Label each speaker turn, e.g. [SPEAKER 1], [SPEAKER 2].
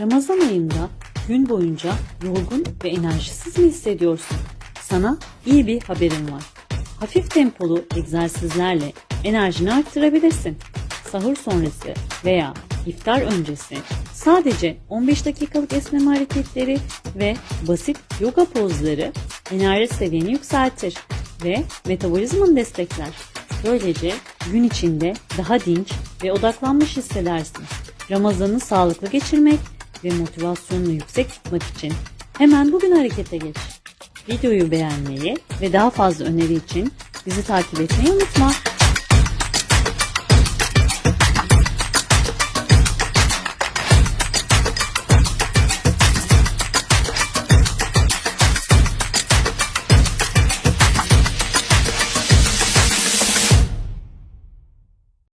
[SPEAKER 1] Ramazan ayında gün boyunca yorgun ve enerjisiz mi hissediyorsun? Sana iyi bir haberim var. Hafif tempolu egzersizlerle enerjini arttırabilirsin. Sahur sonrası veya iftar öncesi sadece 15 dakikalık esneme hareketleri ve basit yoga pozları enerji seviyeni yükseltir ve metabolizmanı destekler. Böylece gün içinde daha dinç ve odaklanmış hissedersin. Ramazan'ı sağlıklı geçirmek ve motivasyonunu yüksek tutmak için hemen bugün harekete geç. Videoyu beğenmeyi ve daha fazla öneri için bizi takip etmeyi unutma.